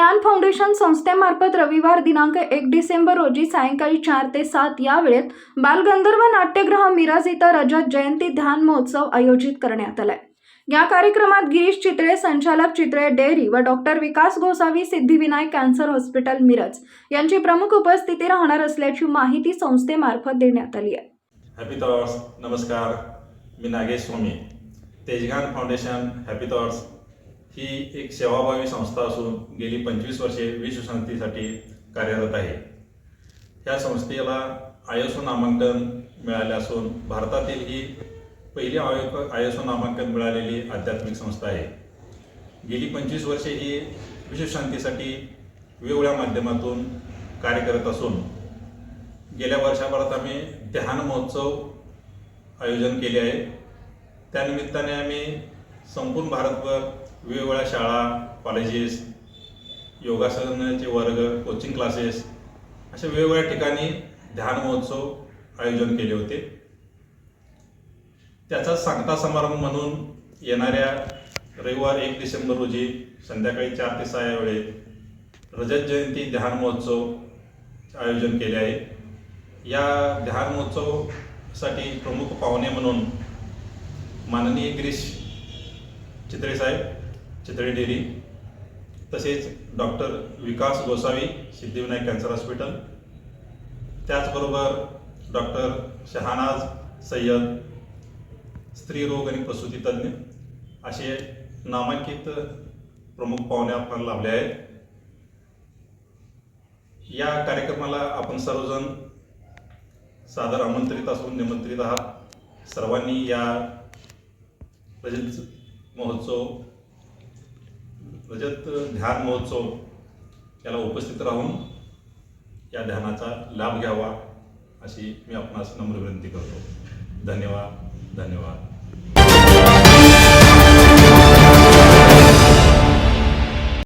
संस्थेमार्फत रविवार दिनांक एक डिसेंबर रोजी सायंकाळी चार ते सात या वेळेत बालगंधर्व नाट्यगृह मिरज इथं रजत जयंती ध्यान महोत्सव आयोजित करण्यात आलाय. या कार्यक्रमात गिरीश चित्रे संचालक चित्रे डेअरी व doctor Vikas Gosavi Siddhivinayak cancer hospital Miraj यांची प्रमुख उपस्थिती राहणार असल्याची माहिती संस्थेमार्फत देण्यात आली आहे. हॅपी थॉट्स नमस्कार. मी Nagesh Swami Tejgan foundation happy thoughts ही एक सेवाभावी संस्था असून गेली पंचवीस वर्षे विश्वशांतीसाठी कार्यरत आहे. या संस्थेला आयोसो नामांकन मिळाले असून भारतातील ही पहिली आयो आयोसो नामांकन मिळालेली आध्यात्मिक संस्था आहे. गेली पंचवीस वर्षे ही विश्वशांतीसाठी वेगवेगळ्या माध्यमातून कार्य करत असून गेल्या वर्षाभरात आम्ही ध्यान महोत्सव आयोजन केले आहे. त्यानिमित्ताने आम्ही संपूर्ण भारतभर वेगवेगळ्या शाळा कॉलेजेस योगासनाचे वर्ग कोचिंग क्लासेस अशा वेगवेगळ्या ठिकाणी ध्यान महोत्सव आयोजन केले होते. त्याचा सांगता समारंभ म्हणून येणाऱ्या रविवार एक डिसेंबर रोजी संध्याकाळी चार ते सहा या वेळेत रजत जयंती ध्यान महोत्सव आयोजन केले आहे. या ध्यान महोत्सवसाठी प्रमुख पाहुणे म्हणून माननीय गिरीश चित्रे साहेब चितळी डेअरी तसेच doctor Vikas Gosavi Siddhivinayak cancer hospital त्याचबरोबर डॉक्टर शहानाज सय्यद स्त्रीरोग आणि प्रसूती तज्ज्ञ असे नामांकित प्रमुख पाहुणे आपण लाभले आहेत. या कार्यक्रमाला आपण सर्वजण सादर आमंत्रित असून निमंत्रित आहात. सर्वांनी या रजत महोत्सव रजत ध्यान महोत्सव याला उपस्थित राहून या ध्यानाचा लाभ घ्यावा अशी मी आपणास नम्र विनंती करतो. धन्यवाद धन्यवाद.